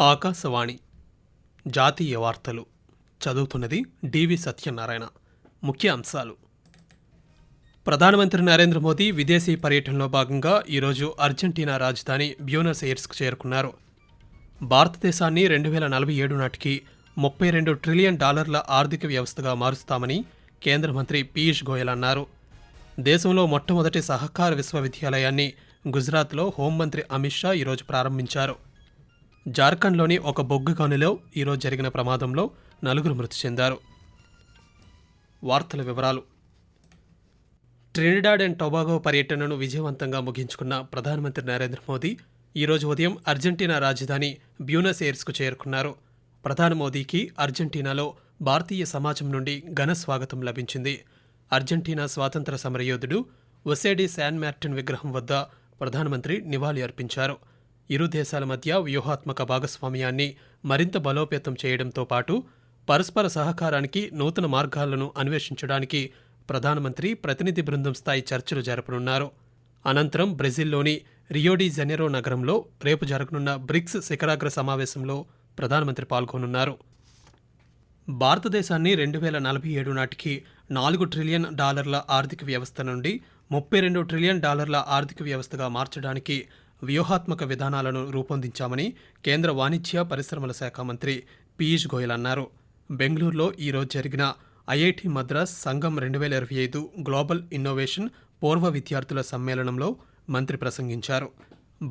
ఆకాశవాణి. జాతీయ వార్తలు. చదువుతున్నది డివి సత్యనారాయణ. ముఖ్య అంశాలు. ప్రధానమంత్రి నరేంద్ర మోదీ విదేశీ పర్యటనలో భాగంగా ఈరోజు అర్జెంటీనా రాజధాని బ్యూనస్ ఎయిర్స్కు చేరుకున్నారు. భారతదేశాన్ని రెండు వేల నలభై ఏడు నాటికి ముప్పై రెండు ట్రిలియన్ డాలర్ల ఆర్థిక వ్యవస్థగా మారుస్తామని కేంద్ర మంత్రి పీయూష్ గోయల్ అన్నారు. దేశంలో మొట్టమొదటి సహకార విశ్వవిద్యాలయాన్ని గుజరాత్లో హోంమంత్రి అమిత్ షా ఈరోజు ప్రారంభించారు. జార్ఖండ్లోని ఒక బొగ్గు గనులో ఈరోజు జరిగిన ప్రమాదంలో నలుగురు మృతి చెందారు. వార్తల వివరాలు. ట్రినిడాడ్ అండ్ టొబాగో పర్యటనను విజయవంతంగా ముగించుకున్న ప్రధానమంత్రి నరేంద్ర మోదీ ఈరోజు ఉదయం అర్జెంటీనా రాజధాని బ్యూనస్ ఎయిర్స్కు చేరుకున్నారు. ప్రధాని మోదీకి అర్జెంటీనాలో భారతీయ సమాజం నుండి ఘన స్వాగతం లభించింది. అర్జెంటీనా స్వాతంత్ర సమరయోధుడు ఒసేడి శాన్ మార్టిన్ విగ్రహం వద్ద ప్రధానమంత్రి నివాళి అర్పించారు. ఇరు దేశాల మధ్య వ్యూహాత్మక భాగస్వామ్యాన్ని మరింత బలోపేతం చేయడంతో పాటు పరస్పర సహకారానికి నూతన మార్గాలను అన్వేషించడానికి ప్రధానమంత్రి ప్రతినిధి బృందం స్థాయి చర్చలు జరపనున్నారు. అనంతరం బ్రెజిల్లోని రియోడి జెనెరో నగరంలో రేపు జరగనున్న బ్రిక్స్ శిఖరాగ్ర సమావేశంలో ప్రధానమంత్రి పాల్గొనున్నారు. భారతదేశాన్ని రెండు వేల నలభై ఏడు నాటికి నాలుగు ట్రిలియన్ డాలర్ల ఆర్థిక వ్యవస్థ నుండి ముప్పై రెండు ట్రిలియన్ డాలర్ల ఆర్థిక వ్యవస్థగా మార్చడానికి వ్యూహాత్మక విధానాలను రూపొందించామని కేంద్ర వాణిజ్య పరిశ్రమల శాఖ మంత్రి పీయూష్ గోయల్ అన్నారు. బెంగళూరులో ఈరోజు జరిగిన ఐఐటి మద్రాస్ సంఘం రెండు వేల ఇరవై ఐదు గ్లోబల్ ఇన్నోవేషన్ పూర్వ విద్యార్థుల సమ్మేళనంలో మంత్రి ప్రసంగించారు.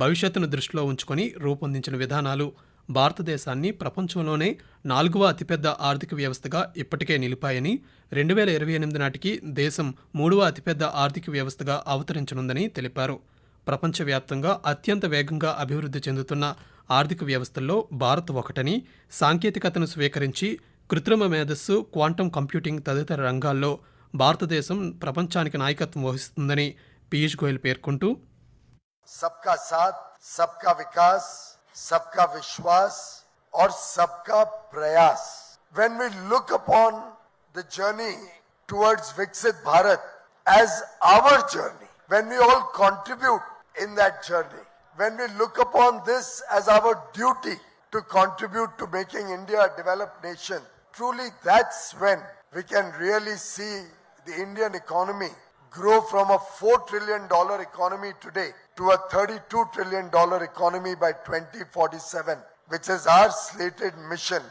భవిష్యత్తును దృష్టిలో ఉంచుకొని రూపొందించిన విధానాలు భారతదేశాన్ని ప్రపంచంలోనే నాలుగవ అతిపెద్ద ఆర్థిక వ్యవస్థగా ఇప్పటికే నిలిపాయని రెండు వేల ఇరవై ఎనిమిది నాటికి దేశం మూడవ అతిపెద్ద ఆర్థిక వ్యవస్థగా అవతరించనుందని తెలిపారు. ప్రపంచవ్యాప్తంగా అత్యంత వేగంగా అభివృద్ధి చెందుతున్న ఆర్థిక వ్యవస్థల్లో భారత్ ఒకటని సాంకేతికతను స్వీకరించి కృత్రిమ మేధస్సు క్వాంటం కంప్యూటింగ్ తదితర రంగాల్లో భారతదేశం ప్రపంచానికి నాయకత్వం వహిస్తుందని పీయూష్ గోయల్ పేర్కొంటూ సబ్కా సాత్ సబ్కా వికాస్ సబ్కా విశ్వాస్ ఆర్ సబ్కా Prayas. When we look upon the journey towards Viksit Bharat as our journey when you all contribute in that journey when we look upon this as our duty to contribute to making india a developed nation truly that's when we can really see the indian economy grow from a 4 trillion dollar economy today to a 32 trillion dollar economy by 2047 which is our slated mission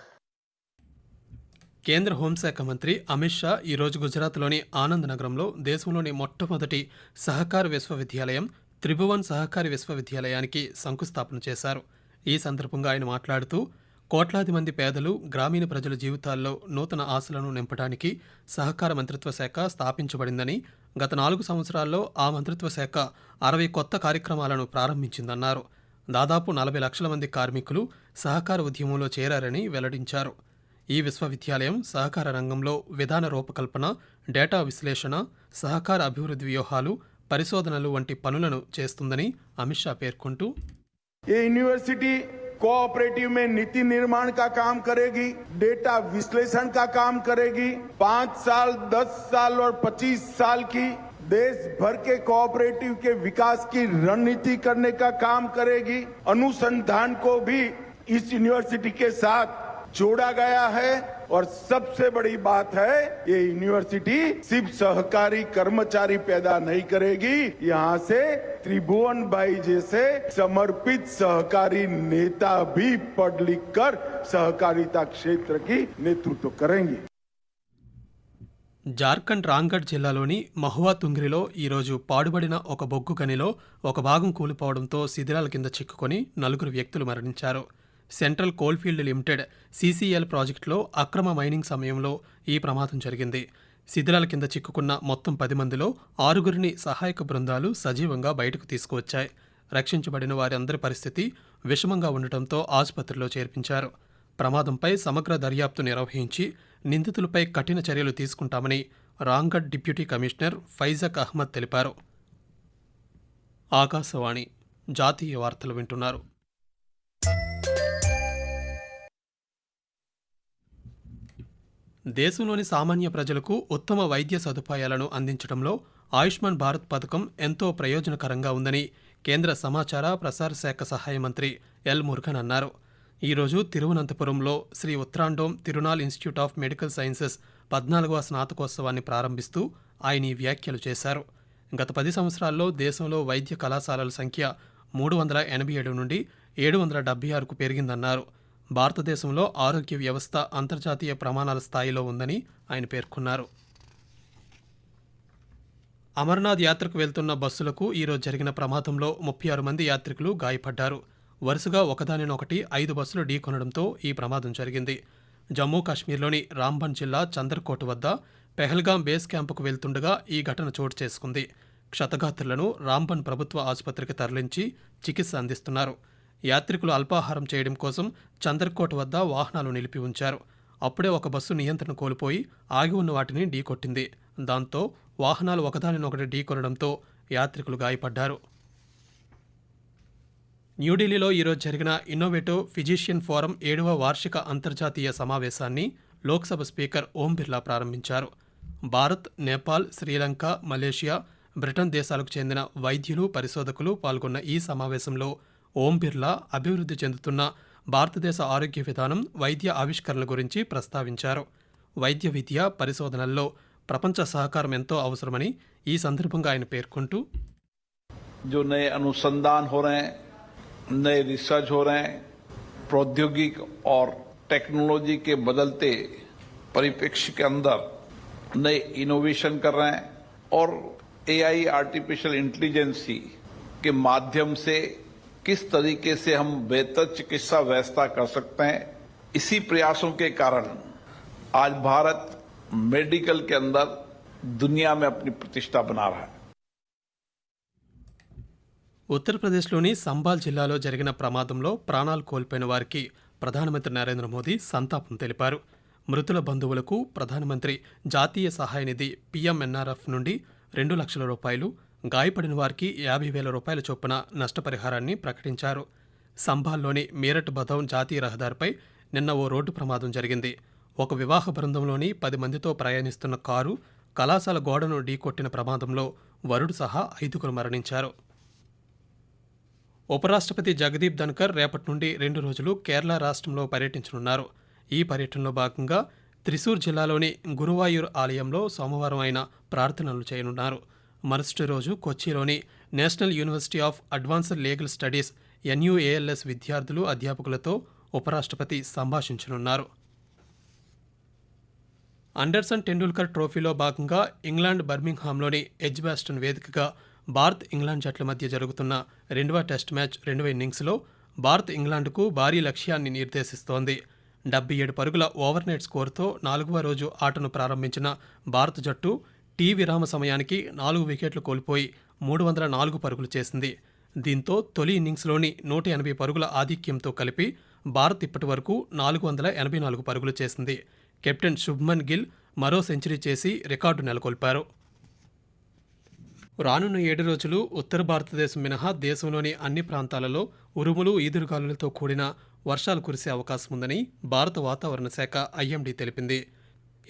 కేంద్ర హోంశాఖ మంత్రి అమిత్ షా ఈరోజు గుజరాత్లోని ఆనంద్ నగరంలో దేశంలోని మొట్టమొదటి సహకార విశ్వవిద్యాలయం త్రిభువన్ సహకారి విశ్వవిద్యాలయానికి శంకుస్థాపన చేశారు. ఈ సందర్భంగా ఆయన మాట్లాడుతూ కోట్లాది మంది పేదలు గ్రామీణ ప్రజల జీవితాల్లో నూతన ఆశలను నింపడానికి సహకార మంత్రిత్వ శాఖ స్థాపించబడిందని గత నాలుగు సంవత్సరాల్లో ఆ మంత్రిత్వ శాఖ అరవై కొత్త కార్యక్రమాలను ప్రారంభించిందన్నారు. దాదాపు నలభై లక్షల మంది కార్మికులు సహకార ఉద్యమంలో చేరారని వెల్లడించారు. ఈ విశ్వవిద్యాలయం సహకార రంగంలో విధాన రూపకల్పన డేటా విశ్లేషణ సహకార అభివృద్ధి వ్యూహాలు పరిశోధనలు వంటి పనులను చేస్తుందని అమిత్ షా పేర్కొంటూ ये यूनिवर्सिटी कोऑपरेटिव में नीति निर्माण का काम करेगी डेटा विश्लेषण का काम करेगी पांच साल दस साल और पच्चीस साल की देश भर के कोऑपरेटिव के विकास की रणनीति करने का काम करेगी अनुसंधान को भी इस यूनिवर्सिटी के साथ जोड़ा गया है और सबसे बड़ी बात है ये यूनिवर्सिटी सिर्फ सहकारी कर्मचारी पैदा नहीं करेगी यहाँ से त्रिभुवन भाई जैसे समर्पित सहकारी नेता भी पढ़ लिख कर सहकारिता क्षेत्र की नेतृत्व करेंगे జార్ఖండ్ రాంగఢ్ జిల్లాలోని మహువా తుంగ్రిలో ఈరోజు పాడుబడిన ఒక బొగ్గు గనిలో ఒక భాగం కూలిపోవడంతో శిథిలాల కింద చిక్కుకొని నలుగురు వ్యక్తులు మరణించారు సెంట్రల్ కోల్ఫీల్డ్ లిమిటెడ్ సీసీఎల్ ప్రాజెక్టులో అక్రమ మైనింగ్ సమయంలో ఈ ప్రమాదం జరిగింది. శిథిలాల కింద చిక్కుకున్న మొత్తం పది మందిలో ఆరుగురిని సహాయక బృందాలు సజీవంగా బయటకు తీసుకువచ్చాయి. రక్షించబడిన వారందరి పరిస్థితి విషమంగా ఉండటంతో ఆసుపత్రిలో చేర్పించారు. ప్రమాదంపై సమగ్ర దర్యాప్తు నిర్వహించి నిందితులపై కఠిన చర్యలు తీసుకుంటామని రాంగఢ్ డిప్యూటీ కమిషనర్ ఫైజక్ అహ్మద్ తెలిపారు. ఆకాశవాణి జాతీయ వార్తలు వింటున్నారు. దేశంలోని సామాన్య ప్రజలకు ఉత్తమ వైద్య సదుపాయాలను అందించడంలో ఆయుష్మాన్ భారత్ పథకం ఎంతో ప్రయోజనకరంగా ఉందని కేంద్ర సమాచార ప్రసార శాఖ సహాయ మంత్రి ఎల్ మురుగన్ అన్నారు. ఈరోజు తిరువనంతపురంలో Sree Uthradom Thirunal institute of medical sciences పద్నాలుగవ స్నాతకోత్సవాన్ని ప్రారంభిస్తూ ఆయన ఈ వ్యాఖ్యలు చేశారు. గత పది సంవత్సరాల్లో దేశంలో వైద్య కళాశాలల సంఖ్య మూడు వందల ఎనభై ఏడు నుండి ఏడు వందల డెబ్బై ఆరుకు పెరిగిందన్నారు. భారతదేశంలో ఆరోగ్య వ్యవస్థ అంతర్జాతీయ ప్రమాణాల స్థాయిలో ఉందని ఆయన పేర్కొన్నారు. అమర్నాథ్ యాత్రకు వెళ్తున్న బస్సులకు ఈరోజు జరిగిన ప్రమాదంలో ముప్పై ఆరు మంది యాత్రికులు గాయపడ్డారు. వరుసగా ఒకదానినొకటి ఐదు బస్సులు ఢీకొనడంతో ఈ ప్రమాదం జరిగింది. జమ్మూ కాశ్మీర్లోని రాంబన్ జిల్లా చందర్కోట్ వద్ద పెహల్గాం బేస్ క్యాంపుకు వెళ్తుండగా ఈ ఘటన చోటు చేసుకుంది. క్షతగాత్రులను రాంబన్ ప్రభుత్వ ఆసుపత్రికి తరలించి చికిత్స అందిస్తున్నారు. యాత్రికులు అల్పాహారం చేయడం కోసం చంద్రకోట వద్ద వాహనాలు నిలిపి ఉంచారు. అప్పుడే ఒక బస్సు నియంత్రణ కోల్పోయి ఆగి ఉన్న వాటిని ఢీకొట్టింది దాంతో వాహనాలు ఒకదానినొకటి ఢీకొనడంతో యాత్రికులు గాయపడ్డారు. న్యూఢిల్లీలో ఈరోజు జరిగిన ఇన్నోవేటివ్ ఫిజిషియన్ ఫోరం ఏడవ వార్షిక అంతర్జాతీయ సమావేశాన్ని లోక్సభ స్పీకర్ ఓం బిర్లా ప్రారంభించారు. భారత్ నేపాల్ శ్రీలంక మలేషియా బ్రిటన్ దేశాలకు చెందిన వైద్యులు పరిశోధకులు పాల్గొన్న ఈ సమావేశంలో ఓం బిర్లా అభివృద్ధి చెందుతున్న భారతదేశ ఆరోగ్య విధానం వైద్య ఆవిష్కరణల గురించి ప్రస్తావించారు వైద్య విద్య పరిశోధనల్లో ప్రపంచ సహకారం ఎంతో అవసరమని ఈ సందర్భంగా ఆయన పేర్కొంటూ जो नए अनुसंधान हो रहे हैं नए रिसर्च हो रहे हैं प्रौद्योगिक और टेक्नोलॉजी के बदलते परिप्रेक्ष्य के अंदर नए इनोवेशन कर रहे हैं और एआई आर्टिफिशियल इंटेलिजेंसी के माध्यम से किस तरीके से हम बेहतर चिकित्सा व्यवस्था कर सकते हैं इसी प्रयासों के कारण आज भारत मेडिकल के अंदर दुनिया में अपनी प्रतिष्ठा बना रहा है ఉత్తరప్రదేశ్లోని సంబాల్ జిల్లాలో జరిగిన ప్రమాదంలో ప్రాణాలు కోల్పోయిన వారికి ప్రధానమంత్రి నరేంద్ర మోదీ సంతాపం తెలిపారు మృతుల బంధువులకు ప్రధానమంత్రి జాతీయ సహాయ నిధి పీఎంఎన్ఆర్ఎఫ్ నుండి రెండు లక్షల రూపాయలు గాయపడిన వారికి యాభై వేల రూపాయల చొప్పున నష్టపరిహారాన్ని ప్రకటించారు. సంభాల్లోని మీరట్ బధౌన్ జాతీయ రహదారిపై నిన్న ఓ రోడ్డు ప్రమాదం జరిగింది. ఒక వివాహ బృందంలోని పది మందితో ప్రయాణిస్తున్న కారు కళాశాల గోడను ఢీకొట్టిన ప్రమాదంలో వరుడు సహా ఐదుగురు మరణించారు. ఉపరాష్ట్రపతి జగదీప్ ధన్కర్ రేపటి నుండి రెండు రోజులు కేరళ రాష్ట్రంలో పర్యటించనున్నారు. ఈ పర్యటనలో భాగంగా త్రిశూర్ జిల్లాలోని గురువాయూర్ ఆలయంలో సోమవారం ఆయన ప్రార్థనలు చేయనున్నారు. మరుసటి రోజు కొచ్చిలోని national university of advanced legal studies NUALS విద్యార్థులు అధ్యాపకులతో ఉపరాష్ట్రపతి సంభాషించనున్నారు. అండర్సన్ టెండూల్కర్ ట్రోఫీలో భాగంగా ఇంగ్లాండ్ బర్మింగ్హామ్లోని ఎజ్బాస్టన్ వేదికగా భారత్ ఇంగ్లాండ్ జట్ల మధ్య జరుగుతున్న రెండవ టెస్ట్ మ్యాచ్ రెండవ ఇన్నింగ్స్లో భారత్ ఇంగ్లాండ్కు భారీ లక్ష్యాన్ని నిర్దేశిస్తోంది. డెబ్బై ఏడు పరుగుల ఓవర్నైట్ స్కోర్తో నాలుగవ రోజు ఆటను ప్రారంభించిన భారత జట్టు టీ విరామ సమయానికి నాలుగు వికెట్లు కోల్పోయి మూడు వందల నాలుగు పరుగులు చేసింది. దీంతో తొలి ఇన్నింగ్స్లోని నూట ఎనభై పరుగుల ఆధిక్యంతో కలిపి భారత్ ఇప్పటి వరకు నాలుగు వందల ఎనభై నాలుగు పరుగులు చేసింది. కెప్టెన్ శుభ్మన్ గిల్ మరో సెంచరీ చేసి రికార్డు నెలకొల్పారు. రానున్న ఏడు రోజులు ఉత్తర భారతదేశం మినహా దేశంలోని అన్ని ప్రాంతాలలో ఉరుములు ఈదురుగాలులతో కూడిన వర్షాలు కురిసే అవకాశం ఉందని భారత వాతావరణ శాఖ ఐఎండీ తెలిపింది.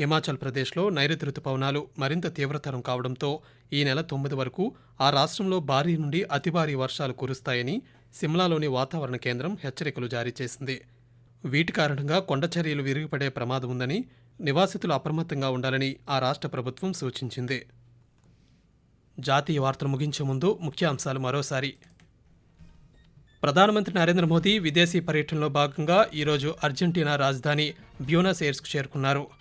హిమాచల్ ప్రదేశ్లో నైరుతి రుతుపవనాలు మరింత తీవ్రతరం కావడంతో ఈ నెల తొమ్మిది వరకు ఆ రాష్ట్రంలో భారీ నుండి అతి భారీ వర్షాలు కురుస్తాయని సిమ్లాలోని వాతావరణ కేంద్రం హెచ్చరికలు జారీ చేసింది. వీటి కారణంగా కొండచర్యలు విరిగిపడే ప్రమాదం ఉందని నివాసితులు అప్రమత్తంగా ఉండాలని ఆ రాష్ట్ర ప్రభుత్వం సూచించింది. జాతీయ వార్తలు ముగించే ముందు ముఖ్యాంశాలు మరోసారి. ప్రధానమంత్రి నరేంద్ర మోదీ విదేశీ పర్యటనలో భాగంగా ఈరోజు అర్జెంటీనా రాజధాని బ్యూనస్ ఎయిర్స్కు చేరుకున్నారు.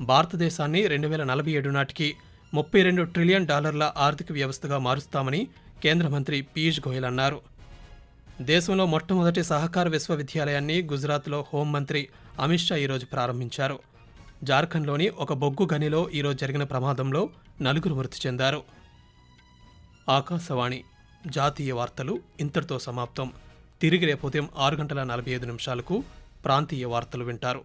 భారతదేశాన్ని రెండు వేల నలభై ఏడు నాటికి ముప్పై రెండు ట్రిలియన్ డాలర్ల ఆర్థిక వ్యవస్థగా మారుస్తామని కేంద్ర మంత్రి పీయూష్ గోయల్ అన్నారు. దేశంలో మొట్టమొదటి సహకార విశ్వవిద్యాలయాన్ని గుజరాత్లో హోంమంత్రి అమిత్ షా ఈరోజు ప్రారంభించారు. జార్ఖండ్లోని ఒక బొగ్గు గనిలో ఈరోజు జరిగిన ప్రమాదంలో నలుగురు మృతి చెందారు. ఆకాశవాణి జాతీయ వార్తలు ఇంతటితో సమాప్తం. తిరిగి రేపు ఉదయం ఆరు గంటల నలభై ఐదు నిమిషాలకు ప్రాంతీయ వార్తలు వింటారు.